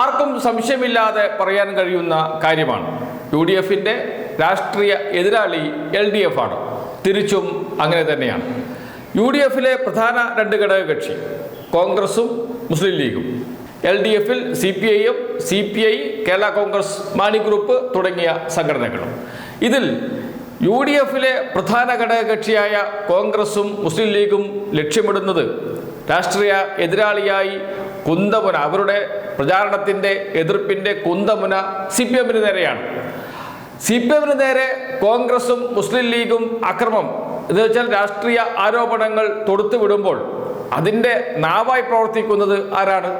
ആർക്കും സംശയമില്ലാതെ പറയാൻ കഴിയുന്ന കാര്യമാണ്. യു ഡി എഫിന്റെ രാഷ്ട്രീയ എതിരാളി എൽ ഡി എഫ് ആണ് തിരിച്ചും അങ്ങനെ തന്നെയാണ്. യു ഡി എഫിലെ പ്രധാന രണ്ട് ഘടകകക്ഷി കോൺഗ്രസും മുസ്ലിം ലീഗും. എൽ ഡി എഫിൽ C P I M C P I Kerala Congress Mani group തുടങ്ങിയ സംഘടനകളും. ഇതിൽ യു ഡി എഫിലെ പ്രധാന ഘടകകക്ഷിയായ കോൺഗ്രസും മുസ്ലിം ലീഗും ലക്ഷ്യമിടുന്നത് രാഷ്ട്രീയ എതിരാളിയായി കുന്തമുന അവരുടെ പ്രചാരണത്തിന്റെ എതിർപ്പിന്റെ കുന്തമുന സി പി എമ്മിന് നേരെയാണ്. സി പി എമ്മിന് നേരെ കോൺഗ്രസും മുസ്ലിം ലീഗും അക്രമം. എന്ന് വെച്ചാൽ രാഷ്ട്രീയ ആരോപണങ്ങൾ തൊടുത്തു വിടുമ്പോൾ അതിന്റെ നാവായി പ്രവർത്തിക്കുന്നത് ആരാണ്?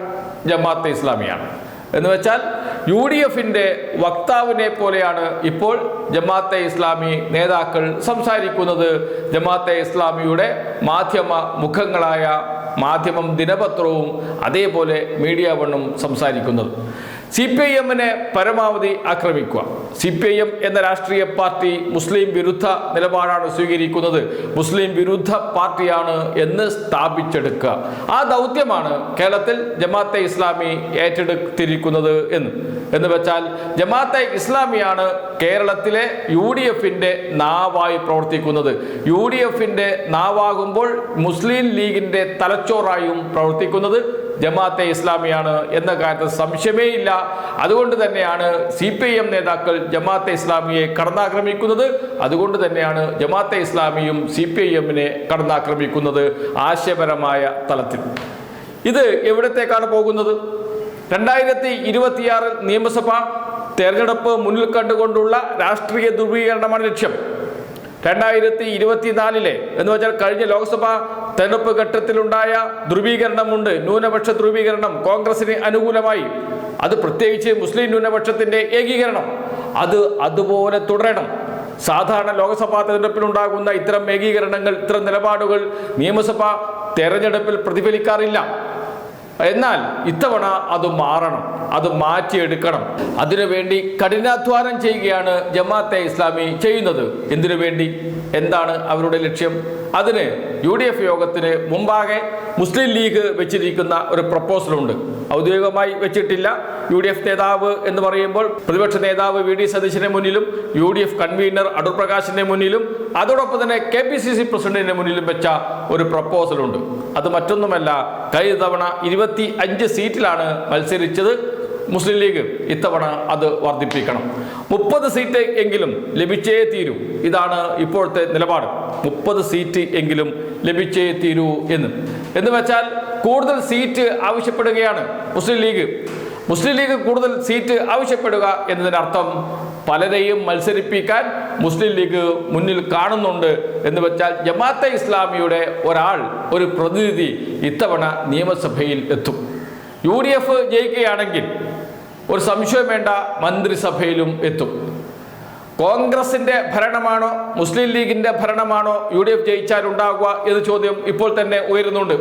ജമാഅത്തെ ഇസ്ലാമിയാണ്. എന്ന് വെച്ചാൽ യു ഡി എഫിന്റെ വക്താവിനെ പോലെയാണ് ഇപ്പോൾ ജമാഅത്തെ ഇസ്ലാമി നേതാക്കൾ സംസാരിക്കുന്നത്. ജമാഅത്തെ ഇസ്ലാമിയുടെ മാധ്യമ മുഖങ്ങളായ മാധ്യമം ദിനപത്രവും അതേപോലെ മീഡിയ വണ്ണും സംസാരിക്കുന്നത്. സി പി ഐ എമ്മിനെ പരമാവധി ആക്രമിക്കുക. സി പി ഐ എം എന്ന രാഷ്ട്രീയ പാർട്ടി മുസ്ലിം വിരുദ്ധ നിലപാടാണ് സ്വീകരിക്കുന്നത്. മുസ്ലിം വിരുദ്ധ പാർട്ടിയാണ് എന്ന് സ്ഥാപിച്ചെടുക്കുക. ആ ദൗത്യമാണ് കേരളത്തിൽ ജമാഅത്തെ ഇസ്ലാമി ഏറ്റെടുത്തിരിക്കുന്നത് എന്ന്. എന്ന് വെച്ചാൽ ജമാഅത്തെ ഇസ്ലാമിയാണ് കേരളത്തിലെ യു ഡി എഫിന്റെ നാവായി പ്രവർത്തിക്കുന്നത്. യു ഡി എഫിന്റെ നാവാകുമ്പോൾ മുസ്ലിം ലീഗിന്റെ തലച്ചോറായും പ്രവർത്തിക്കുന്നത് ജമാഅത്തെ ഇസ്ലാമിയാണ് എന്ന കാര്യത്തിൽ സംശയമേ ഇല്ല. അതുകൊണ്ട് തന്നെയാണ് സി പി എം നേതാക്കൾ ജമാഅത്തെ ഇസ്ലാമിയെ കടന്നാക്രമിക്കുന്നത്. അതുകൊണ്ട് തന്നെയാണ് ജമാഅത്തെ ഇസ്ലാമിയും സി പി ഐ എമ്മിനെ കടന്നാക്രമിക്കുന്നത് ആശയപരമായ തലത്തിൽ. ഇത് എവിടത്തേക്കാണ് പോകുന്നത്? രണ്ടായിരത്തി ഇരുപത്തിയാറ് നിയമസഭ തെരഞ്ഞെടുപ്പ് മുന്നിൽ കണ്ടുകൊണ്ടുള്ള രാഷ്ട്രീയ ധ്രുവീകരണമാണ് ലക്ഷ്യം. രണ്ടായിരത്തി ഇരുപത്തിനാലിലെ എന്ന് വെച്ചാൽ കഴിഞ്ഞ ലോക്സഭാ തെരഞ്ഞെടുപ്പ് ഘട്ടത്തിലുണ്ടായ ധ്രുവീകരണമുണ്ട്. ന്യൂനപക്ഷ ധ്രുവീകരണം കോൺഗ്രസിന് അനുകൂലമായി. അത് പ്രത്യേകിച്ച് മുസ്ലിം ന്യൂനപക്ഷത്തിന്റെ ഏകീകരണം. അത് അതുപോലെ തുടരണം. സാധാരണ ലോക്സഭാ തെരഞ്ഞെടുപ്പിലുണ്ടാകുന്ന ഇത്തരം ഏകീകരണങ്ങൾ ഇത്തരം നിലപാടുകൾ നിയമസഭാ തെരഞ്ഞെടുപ്പിൽ പ്രതിഫലിക്കാറില്ല. എന്നാൽ ഇത്തവണ അത് മാറണം അത് മാറ്റിയെടുക്കണം. അതിനുവേണ്ടി കഠിനാധ്വാനം ചെയ്യുകയാണ് ജമാഅത്തെ ഇസ്ലാമി ചെയ്യുന്നത്. എന്തിനു വേണ്ടി? എന്താണ് അവരുടെ ലക്ഷ്യം? അതിന് യു ഡി എഫ് യോഗത്തിന് മുമ്പാകെ മുസ്ലിം ലീഗ് വെച്ചിരിക്കുന്ന ഒരു പ്രപ്പോസലുണ്ട്. ഔദ്യോഗികമായി വെച്ചിട്ടില്ല. യു ഡി എഫ് നേതാവ് എന്ന് പറയുമ്പോൾ പ്രതിപക്ഷ നേതാവ് വി ഡി സതീശിന്റെ മുന്നിലും U D F convener Adoor പ്രകാശിന്റെ മുന്നിലും അതോടൊപ്പം തന്നെ കെ പി സി സി പ്രസിഡന്റിന്റെ മുന്നിലും വെച്ച ഒരു പ്രപ്പോസലുണ്ട്. അത് മറ്റൊന്നുമല്ല കഴിഞ്ഞ തവണ ഇരുപത്തി അഞ്ച് സീറ്റിലാണ് മത്സരിച്ചത്. മുസ്ലിം ലീഗ് ഇത്തവണ അത് വർദ്ധിപ്പിക്കണം. മുപ്പത് സീറ്റ് എങ്കിലും ലഭിച്ചേ തീരൂ. ഇതാണ് ഇപ്പോഴത്തെ നിലപാട്. മുപ്പത് സീറ്റ് എങ്കിലും ലഭിച്ചേ തീരൂ എന്ന്. എന്ന് വെച്ചാൽ കൂടുതൽ സീറ്റ് ആവശ്യപ്പെടുകയാണ് മുസ്ലിം ലീഗ്. മുസ്ലിം ലീഗ് കൂടുതൽ സീറ്റ് ആവശ്യപ്പെടുക എന്നതിനർത്ഥം പലരെയും മത്സരിപ്പിക്കാൻ മുസ്ലിം ലീഗ് മുന്നിൽ കാണുന്നുണ്ട് എന്ന് വെച്ചാൽ ജമാഅത്തെ ഇസ്ലാമിയുടെ ഒരാൾ ഒരു പ്രതിനിധി ഇത്തവണ നിയമസഭയിൽ എത്തും. യു ഡി എഫ് ജയിക്കുകയാണെങ്കിൽ ഒരു സംശയം വേണ്ട മന്ത്രിസഭയിലും എത്തും. കോൺഗ്രസിന്റെ ഭരണമാണോ മുസ്ലിം ലീഗിന്റെ ഭരണമാണോ യു ഡി എഫ് ജയിച്ചാൽ ഉണ്ടാകുക എന്ന ചോദ്യം ഇപ്പോൾ തന്നെ ഉയരുന്നുണ്ട്.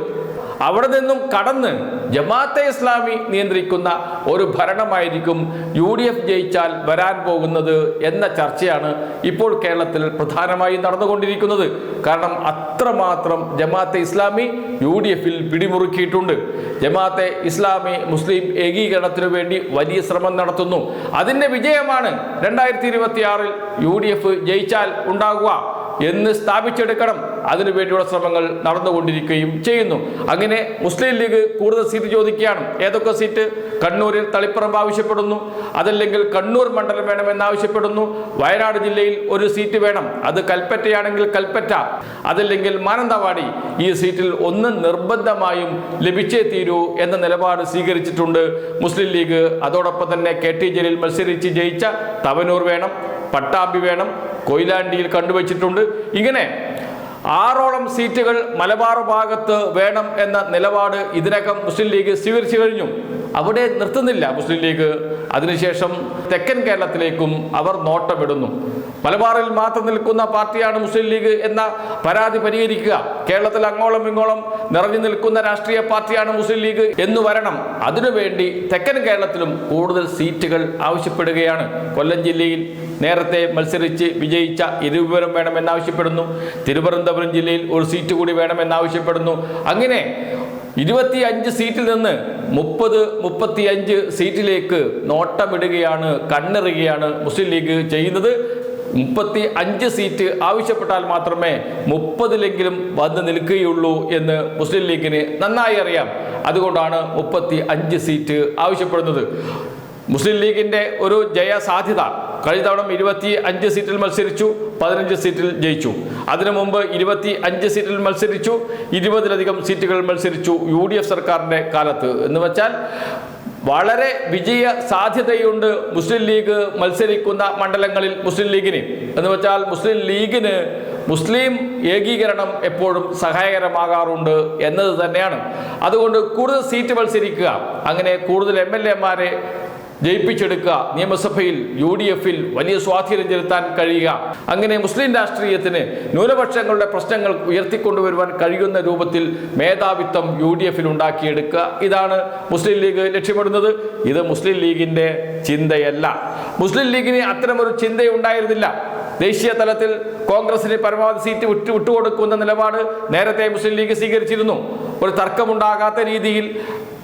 അവിടെ നിന്നും കടന്ന് ജമാഅത്തെ ഇസ്ലാമി നിയന്ത്രിക്കുന്ന ഒരു ഭരണമായിരിക്കും യു ഡി എഫ് ജയിച്ചാൽ വരാൻ പോകുന്നത് എന്ന ചർച്ചയാണ് ഇപ്പോൾ കേരളത്തിൽ പ്രധാനമായും നടന്നുകൊണ്ടിരിക്കുന്നത്. കാരണം അത്രമാത്രം ജമാഅത്തെ ഇസ്ലാമി യു ഡി എഫിൽ പിടിമുറുക്കിയിട്ടുണ്ട്. ജമാഅത്തെ ഇസ്ലാമി മുസ്ലിം ഏകീകരണത്തിനു വേണ്ടി വലിയ ശ്രമം നടത്തുന്നു. അതിന്റെ വിജയമാണ് രണ്ടായിരത്തി ഇരുപത്തിയാറിൽ യു ഡി എഫ് ജയിച്ചാൽ ഉണ്ടാകുക എന്ന് സ്ഥാപിച്ചെടുക്കണം. അതിനുവേണ്ടിയുള്ള ശ്രമങ്ങൾ നടന്നുകൊണ്ടിരിക്കുകയും ചെയ്യുന്നു. അങ്ങനെ മുസ്ലിം ലീഗ് കൂടുതൽ സീറ്റ് ചോദിക്കുകയാണ്. ഏതൊക്കെ സീറ്റ്? കണ്ണൂരിൽ തളിപ്പറമ്പ് ആവശ്യപ്പെടുന്നു. അതല്ലെങ്കിൽ കണ്ണൂർ മണ്ഡലം വേണമെന്ന് ആവശ്യപ്പെടുന്നു. വയനാട് ജില്ലയിൽ ഒരു സീറ്റ് വേണം. അത് കൽപ്പറ്റയാണെങ്കിൽ കൽപ്പറ്റ. അതല്ലെങ്കിൽ മാനന്തവാടി ഈ സീറ്റിൽ ഒന്ന് നിർബന്ധമായും ലഭിച്ചേ തീരൂ എന്ന നിലപാട് സ്വീകരിച്ചിട്ടുണ്ട് മുസ്ലിം ലീഗ്. അതോടൊപ്പം തന്നെ കെ ടി ജലീൽ മത്സരിച്ച് ജയിച്ച തവനൂർ വേണം പട്ടാമ്പി വേണം കൊയിലാണ്ടിയിൽ കണ്ടുവച്ചിട്ടുണ്ട്. ഇങ്ങനെ ആറോളം സീറ്റുകൾ മലബാർ ഭാഗത്ത് വേണം എന്ന നിലപാട് ഇതിനകം മുസ്ലിം ലീഗ് സ്വീകരിച്ചു കഴിഞ്ഞു. അവിടെ നിർത്തുന്നില്ല മുസ്ലിം ലീഗ്. അതിനുശേഷം തെക്കൻ കേരളത്തിലേക്കും അവർ നോട്ടമിടുന്നു. മലബാറിൽ മാത്രം നിൽക്കുന്ന പാർട്ടിയാണ് മുസ്ലിം ലീഗ് എന്ന പരാതി പരിഹരിക്കുക. കേരളത്തിൽ അങ്ങോളം ഇങ്ങോളം നിറഞ്ഞു നിൽക്കുന്ന രാഷ്ട്രീയ പാർട്ടിയാണ് മുസ്ലിം ലീഗ് എന്ന് വരണം. അതിനുവേണ്ടി തെക്കൻ കേരളത്തിലും കൂടുതൽ സീറ്റുകൾ ആവശ്യപ്പെടുകയാണ്. കൊല്ലം ജില്ലയിൽ നേരത്തെ മത്സരിച്ച് വിജയിച്ച ഇരുവരും വേണമെന്നാവശ്യപ്പെടുന്നു. തിരുവനന്തപുരം ജില്ലയിൽ ഒരു സീറ്റ് കൂടി വേണമെന്നാവശ്യപ്പെടുന്നു. അങ്ങനെ ഇരുപത്തി അഞ്ച് സീറ്റിൽ നിന്ന് മുപ്പത് മുപ്പത്തി അഞ്ച് സീറ്റിലേക്ക് നോട്ടമിടുകയാണ് കണ്ണെറുകയാണ് മുസ്ലിം ലീഗ് ചെയ്യുന്നത്. മുപ്പത്തി അഞ്ച് സീറ്റ് ആവശ്യപ്പെട്ടാൽ മാത്രമേ മുപ്പതിലെങ്കിലും വന്ന് നിൽക്കുകയുള്ളൂ എന്ന് മുസ്ലിം ലീഗിന് നന്നായി അറിയാം. അതുകൊണ്ടാണ് മുപ്പത്തി അഞ്ച് സീറ്റ് ആവശ്യപ്പെടുന്നത്. മുസ്ലിം ലീഗിന്റെ ഒരു ജയ സാധ്യത കഴിഞ്ഞ തവണ ഇരുപത്തി അഞ്ച് സീറ്റിൽ മത്സരിച്ചു പതിനഞ്ച് സീറ്റിൽ ജയിച്ചു. അതിനു മുമ്പ് ഇരുപത്തി അഞ്ച് സീറ്റിൽ മത്സരിച്ചു ഇരുപതിലധികം സീറ്റുകൾ മത്സരിച്ചു യു ഡി എഫ് സർക്കാരിന്റെ കാലത്ത്. എന്ന് വെച്ചാൽ വളരെ വിജയ സാധ്യതയുണ്ട് മുസ്ലിം ലീഗ് മത്സരിക്കുന്ന മണ്ഡലങ്ങളിൽ മുസ്ലിം ലീഗിന്. എന്ന് വെച്ചാൽ മുസ്ലിം ലീഗിന് മുസ്ലിം ഏകീകരണം എപ്പോഴും സഹായകരമാകാറുണ്ട് എന്നത് തന്നെയാണ്. അതുകൊണ്ട് കൂടുതൽ സീറ്റ് മത്സരിക്കുക അങ്ങനെ കൂടുതൽ എം എൽ എമാരെ ജയിപ്പിച്ചെടുക്കുക. നിയമസഭയിൽ യു ഡി എഫിൽ വലിയ സ്വാധീനം ചെലുത്താൻ കഴിയുക. അങ്ങനെ മുസ്ലിം രാഷ്ട്രീയത്തിന് ന്യൂനപക്ഷങ്ങളുടെ പ്രശ്നങ്ങൾ ഉയർത്തിക്കൊണ്ടുവരുവാൻ കഴിയുന്ന രൂപത്തിൽ മേധാവിത്വം യു ഡി എഫിൽ ഉണ്ടാക്കിയെടുക്കുക. ഇതാണ് മുസ്ലിം ലീഗ് ലക്ഷ്യമിടുന്നത്. ഇത് മുസ്ലിം ലീഗിന്റെ ചിന്തയല്ല. മുസ്ലിം ലീഗിന് അത്തരമൊരു ചിന്തയുണ്ടായിരുന്നില്ല ദേശീയ തലത്തിൽ കോൺഗ്രസിന് പരമാവധി സീറ്റ് വിട്ടു വിട്ടുകൊടുക്കുന്ന നിലപാട് നേരത്തെ മുസ്ലിം ലീഗ് സ്വീകരിച്ചിരുന്നു. ഒരു തർക്കമുണ്ടാകാത്ത രീതിയിൽ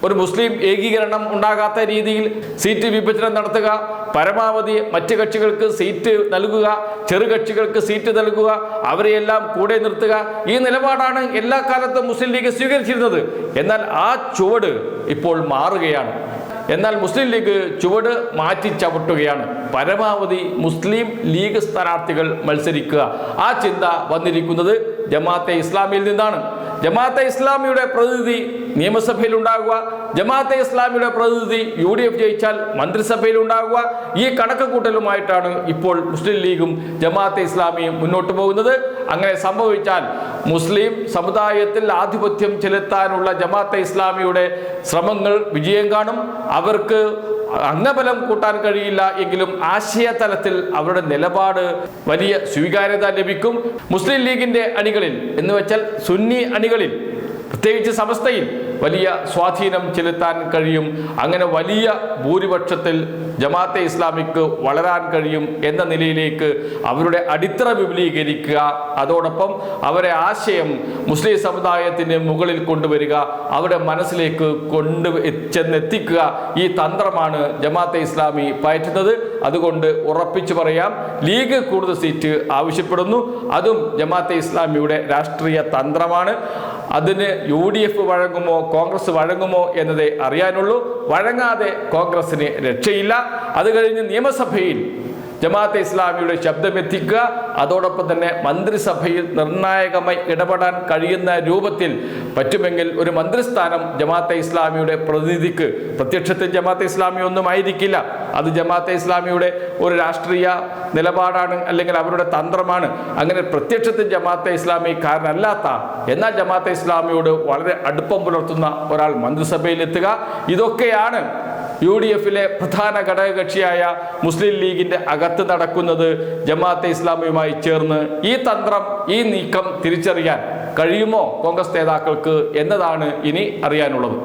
ഒരു മുസ്ലിം ഏകീകരണം ഉണ്ടാകാത്ത രീതിയിൽ സീറ്റ് വിഭജനം നടത്തുക പരമാവധി മറ്റ് കക്ഷികൾക്ക് സീറ്റ് നൽകുക ചെറു കക്ഷികൾക്ക് സീറ്റ് നൽകുക അവരെയെല്ലാം കൂടെ നിർത്തുക. ഈ നിലപാടാണ് എല്ലാ കാലത്തും മുസ്ലിം ലീഗ് സ്വീകരിച്ചിരുന്നത്. എന്നാൽ ആ ചുവട് ഇപ്പോൾ മാറുകയാണ്. എന്നാൽ മുസ്ലിം ലീഗ് ചുവട് മാറ്റി ചവിട്ടുകയാണ്. പരമാവധി മുസ്ലിം ലീഗ് സ്ഥാനാർത്ഥികൾ മത്സരിക്കുക. ആ ചിന്ത വന്നിരിക്കുന്നത് ജമാഅത്തെ ഇസ്ലാമിയിൽ നിന്നാണ്. ജമാഅത്തെ ഇസ്ലാമിയുടെ പ്രതിനിധി നിയമസഭയിൽ ഉണ്ടാകുക ജമാഅത്തെ ഇസ്ലാമിയുടെ പ്രതിനിധി യു ഡി എഫ് ജയിച്ചാൽ മന്ത്രിസഭയിൽ ഉണ്ടാകുക ഈ കണക്ക് കൂട്ടലുമായിട്ടാണ് ഇപ്പോൾ മുസ്ലിം ലീഗും ജമാഅത്തെ ഇസ്ലാമിയും മുന്നോട്ട് പോകുന്നത്. അങ്ങനെ സംഭവിച്ചാൽ മുസ്ലിം സമുദായത്തിൽ ആധിപത്യം ചെലുത്താനുള്ള ജമാഅത്തെ ഇസ്ലാമിയുടെ ശ്രമങ്ങൾ വിജയം കാണും. അവർക്ക് അംഗബലം കൂട്ടാൻ കഴിയില്ല എങ്കിലും ആശയതലത്തിൽ അവരുടെ നിലപാട് വലിയ സ്വീകാര്യത ലഭിക്കും. മുസ്ലിം ലീഗിന്റെ അണികളിൽ എന്ന് വെച്ചാൽ സുന്നി അണികളിൽ പ്രത്യേകിച്ച് സമസ്തയിൽ വലിയ സ്വാധീനം ചെലുത്താൻ കഴിയും. അങ്ങനെ വലിയ ഭൂരിപക്ഷത്തിൽ ജമാഅത്തെ ഇസ്ലാമിക്ക് വളരാൻ കഴിയും എന്ന നിലയിലേക്ക് അവരുടെ അടിത്തറ വിപുലീകരിക്കുക. അതോടൊപ്പം അവരെ ആശയം മുസ്ലിം സമുദായത്തിന് മുകളിൽ കൊണ്ടുവരിക അവരുടെ മനസ്സിലേക്ക് കൊണ്ടു ചെന്നെത്തിക്കുക ഈ തന്ത്രമാണ് ജമാഅത്തെ ഇസ്ലാമി പയറ്റുന്നത്. അതുകൊണ്ട് ഉറപ്പിച്ചു പറയാം ലീഗ് കൂടുതൽ സീറ്റ് ആവശ്യപ്പെടുന്നു. അതും ജമാഅത്തെ ഇസ്ലാമിയുടെ രാഷ്ട്രീയ തന്ത്രമാണ്. അതിന് യു ഡി എഫ് വഴങ്ങുമോ കോൺഗ്രസ് വഴങ്ങുമോ എന്നതേ അറിയാനുള്ളൂ. വഴങ്ങാതെ കോൺഗ്രസിന് രക്ഷയില്ല. അത് കഴിഞ്ഞ് നിയമസഭയിൽ ജമാഅത്തെ ഇസ്ലാമിയുടെ ശബ്ദമെത്തിക്കുക. അതോടൊപ്പം തന്നെ മന്ത്രിസഭയിൽ നിർണായകമായി ഇടപെടാൻ കഴിയുന്ന രൂപത്തിൽ പറ്റുമെങ്കിൽ ഒരു മന്ത്രിസ്ഥാനം ജമാഅത്തെ ഇസ്ലാമിയുടെ പ്രതിനിധിക്ക് പ്രത്യക്ഷത്തിൽ ജമാഅത്തെ ഇസ്ലാമി ഒന്നും ആയിരിക്കില്ല. അത് ജമാഅത്തെ ഇസ്ലാമിയുടെ ഒരു രാഷ്ട്രീയ നിലപാടാണ് അല്ലെങ്കിൽ അവരുടെ തന്ത്രമാണ്. അങ്ങനെ പ്രത്യക്ഷത്തിൽ ജമാഅത്തെ ഇസ്ലാമിക്കാരനല്ലാത്ത എന്നാൽ ജമാഅത്തെ ഇസ്ലാമിയോട് വളരെ അടുപ്പം പുലർത്തുന്ന ഒരാൾ മന്ത്രിസഭയിൽ എത്തുക. ഇതൊക്കെയാണ് യു ഡി എഫിലെ പ്രധാന ഘടകകക്ഷിയായ മുസ്ലിം ലീഗിന്റെ അകത്ത് നടക്കുന്നത് ജമാഅത്തെ ഇസ്ലാമിയുമായി ചേർന്ന് ഈ തന്ത്രം ഈ നീക്കം തിരിച്ചറിയാൻ കഴിയുമോ കോൺഗ്രസ് നേതാക്കൾക്ക് എന്നതാണ് ഇനി അറിയാനുള്ളത്.